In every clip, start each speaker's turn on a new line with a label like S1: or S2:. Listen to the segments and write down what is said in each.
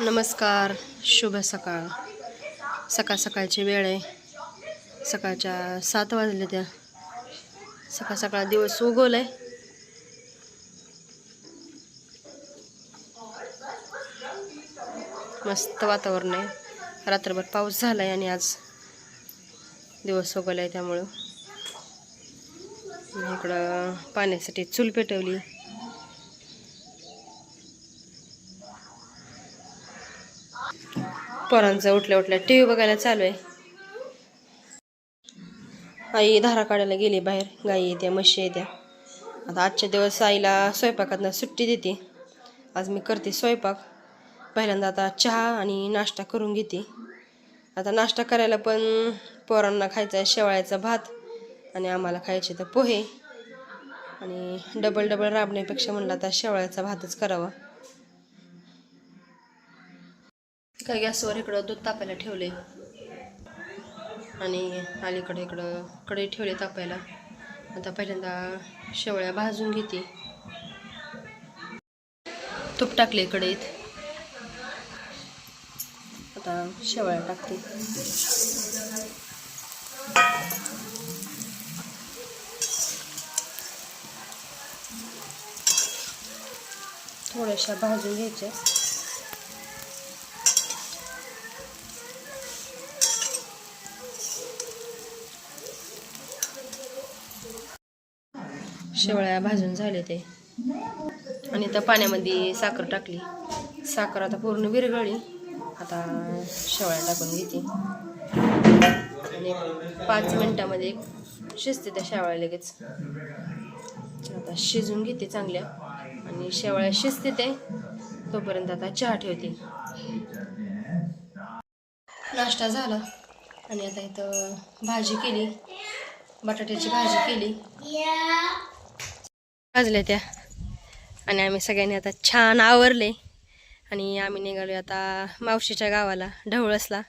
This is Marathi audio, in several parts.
S1: नमस्कार शुभ सकाळ. सकाळ सकाळची वेळ आहे. सकाळच्या सात वाजले त्या. सकाळ सकाळ दिवस उगवलाय मस्त वातावरण आहे. रात्रभर पाऊस झाला आहे आणि आज दिवस उगवला आहे त्यामुळं. इकडं पाण्यासाठी चूल पेटवली. पोरांचं उठल्या उठल्या टी व्ही बघायला चालू आहे. आई धारा काढायला गेली बाहेर. गाई येत्या म्हशी येत्या आता आजच्या दिवस आईला स्वयंपाकातनं सुट्टी देते. आज मी करते स्वयंपाक. पहिल्यांदा आता चहा आणि नाश्ता करून घेते. आता नाश्ता करायला पण पोरांना खायचा आहे शेवाळ्याचा भात आणि आम्हाला खायचे तर पोहे. आणि डबल डबल राबण्यापेक्षा म्हणलं आता शेवाळ्याचा भातच करावा. काय गॅसवर इकडं दूध तापायला ठेवले आणि अलीकडे इकडं कढई ठेवले तापायला. आता पहिल्यांदा शेवळ्या भाजून घेते. तूप टाकले कढईत. आता शेवळ्या टाकते. थोड्याशा भाजून घ्यायच्या. शेवळ्या भाजून झाले ते. आणि त्या पाण्यामध्ये साखर टाकली. साखर आता पूर्ण विरघळली. आता शेवळ्या टाकून घेते. आणि पाच मिनटामध्ये शिजते त्या शेवळ्या लगेच. आता शिजून घेते चांगल्या. आणि शेवळ्या शिजते ते तोपर्यंत आता चहा ठेवते. नाश्ता झाला. आणि आता इथं भाजी केली. बटाट्याची भाजी केली. भाजल्या त्या. आणि आम्ही सगळ्यांनी आता छान आवरले. आणि आम्ही निघालो आता मावशीच्या गावाला ढवळसला.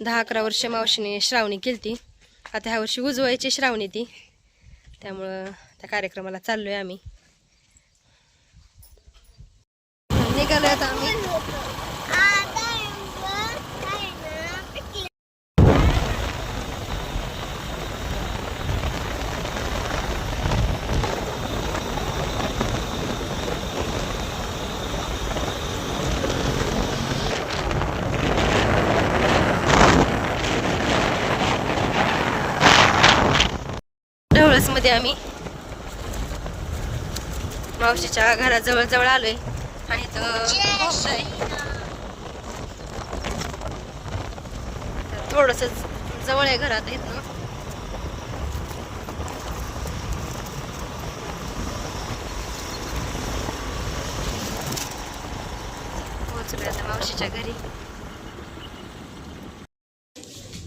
S1: दहा अकरा वर्ष मावशीने श्रावणी केली ती आता ह्या वर्षी उजवायची श्रावणी ती. त्यामुळं त्या कार्यक्रमाला चाललोय आम्ही. निघालो आता. आम्ही आम्ही. मावशीच्या घराजवळ जवळ आलोय. आणि थोडस जवळ आहे घरात इथनं पोहोचलोय आता मावशीच्या घरी.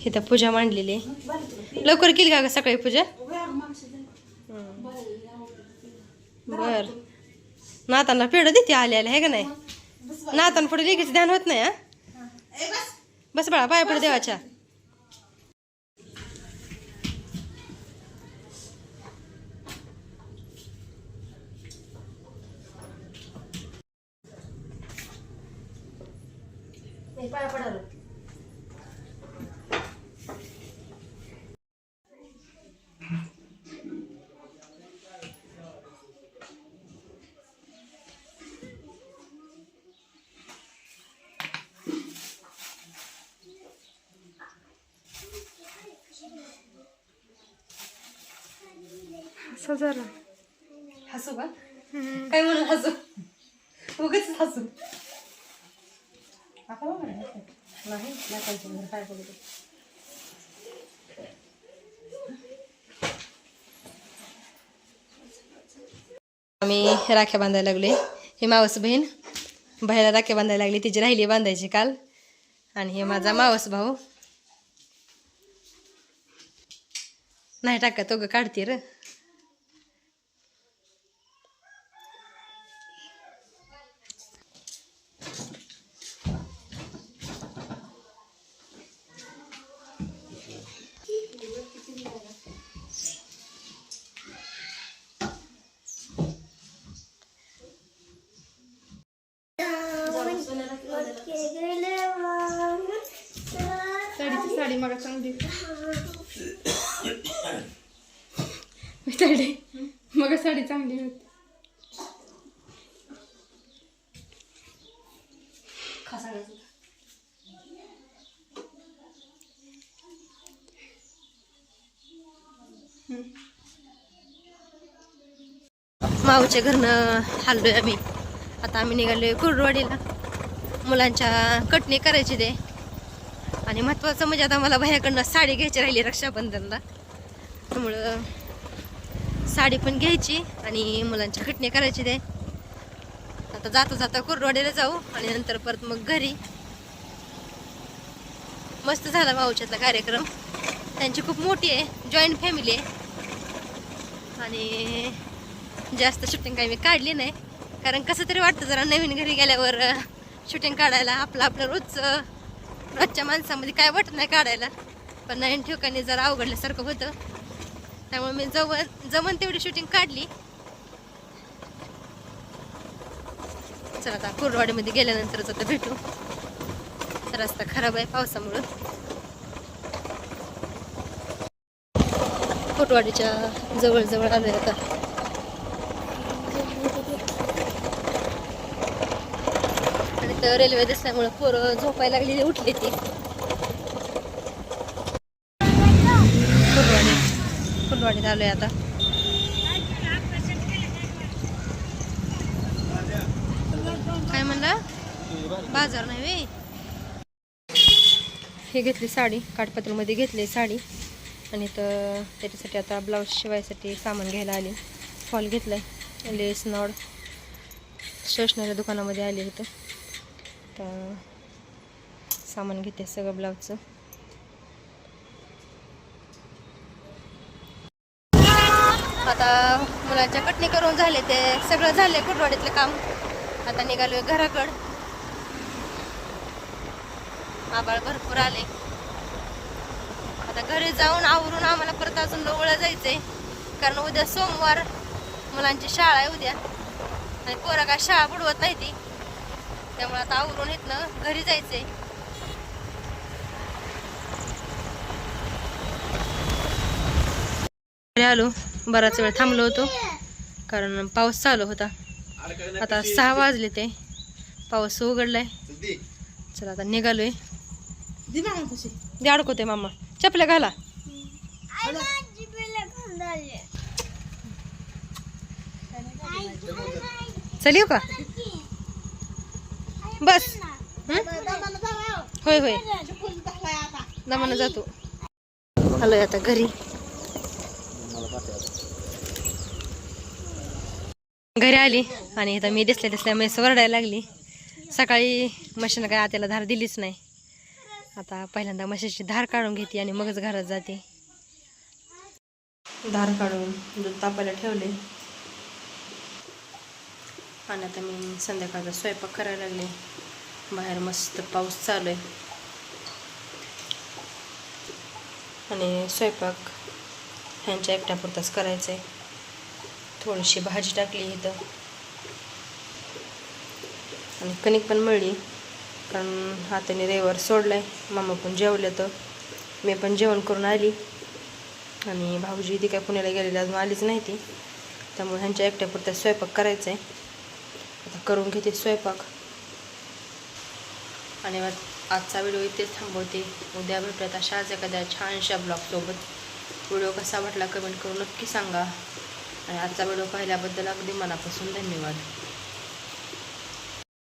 S1: इथं पूजा मांडलेली आहे. लवकर केली का ग सकाळी पूजा? बर. नातांना पेढ देते आले आले आहे का नाही? नातान पुढे लगेच ध्यान होत नाही हा? बस बाळा पाया पुढे देवाच्या. पाया पडालो हसू का? काय म्हणून हसू? उगाच हसू. नाही काय बोलतो आम्ही राख्या बांधायला लागले ही मावस बहीण बाहेर राख्या बांधायला लागली. तिची राहिली बांधायची काल. आणि हे माझा मावस भाऊ. नाही टाका तो ग काढते र.
S2: साडीची मग चांगली साडी. मग साडी चांगली होती.
S1: माऊच्या घरनं हल्लोय आम्ही. आता आम्ही निघालोय कुर्डवाडीला. मुलांच्या कटणी करायची ते. आणि महत्वाचं म्हणजे आता मला भैयाकडनं साडी घ्यायची राहिली रक्षाबंधनला. त्यामुळं साडी पण घ्यायची आणि मुलांची खटणी करायची ते. आता जाता जाता कुर्डवाडीला जाऊ आणि नंतर परत मग घरी. मस्त झाला भाऊच्यातला कार्यक्रम. त्यांची खूप मोठी आहे जॉईंट फॅमिली आहे. आणि जास्त शूटिंग काही मी काढली नाही. कारण कसं तरी वाटतं जरा नवीन घरी गेल्यावर शूटिंग काढायला आपलं आपलं रोजचं रोजच्या माणसामध्ये काय वाटत नाही काढायला. पण नवीन ठिकाणी जरा अवघडल्यासारखं होतं. त्यामुळे मी जवळ जमन तेवढी शूटिंग काढली. चला आता कुर्डवाडीमध्ये गेल्यानंतरच आता भेटू. रस्ता खराब आहे पावसामुळं. कुर्डवाडीच्या जवळजवळ आले आता. आणि रेल्वे दिसल्यामुळे पोरं झोपायला लागली उठली ती. फुलवाडी. फुलवाडीत आलोय आता. काय म्हणला? बाजार नाही वे हे घेतली साडी काठपत्रमध्ये घेतली साडी. आणि तर त्याच्यासाठी आता ब्लाऊज शिवायसाठी सामान घ्यायला आली. फॉल घेतलाय. लेस नॉड स्टेशनरी दुकानामध्ये आले इथं. आता सामान घेते सगळं ब्लाऊजचं. आता मुलांच्या कटणी करून झाले ते सगळं झाले कुटवाडीतलं काम. आता निघालोय घराकड. आबाळ भरपूर आले. आता घरी जाऊन आवरून आम्हाला परत अजून लोवळा जायचंय. कारण उद्या सोमवार मुलांची शाळा आहे उद्या. आणि पोरं काय शाळा बुडवत नाही ती. त्यामुळे आता आवरून इथनं घरी जायचंय. घरी आलो बराच वेळ थांबलो होतो कारण पाऊस चालू होता. आता सहा वाजले ते पाऊस उघडलाय. चला आता निघालोय. दे अडकवते मामा. चपल्या घाला. चल येऊ का? बस? होय होय. दमानं जातो. आलोय आता घरी. घरी आली आणि इथं मी दिसल्या दिसल्या म्हैस वरडायला लागली. सकाळी म्हशीनं काय आत्याला धार दिलीच नाही. आता पहिल्यांदा म्हशीची धार काढून घेते आणि मगच घरात जाते. धार काढून दूध तापायला ठेवले. आणि आता मी संध्याकाळचा स्वयंपाक करायला लागले. बाहेर मस्त पाऊस चालू आहे. आणि स्वयंपाक ह्यांच्या एकट्यापुरताच करायचं आहे. थोडीशी भाजी टाकली इथं. आणि कणिक पण मळली. कारण हाताने रविवार आहे मामा पण जेवले तर. मी पण जेवण करून आली. आणि भाऊजी ती काय पुण्याला गेलेली अजून आलीच नाही ती. त्यामुळे ह्यांच्या एकट्यापुरत्या स्वयंपाक करायचा आहे. आता करून घेते स्वयंपाक. आणि मग आजचा व्हिडिओ इथेच थांबवते. उद्या भेटूयात अशाच एखाद्या छानशा ब्लॉगसोबत व्हिडिओ कसा वाटला कमेंट करून नक्की सांगा. आणि आजचा व्हिडिओ पाहिल्याबद्दल अगदी मनापासून धन्यवाद.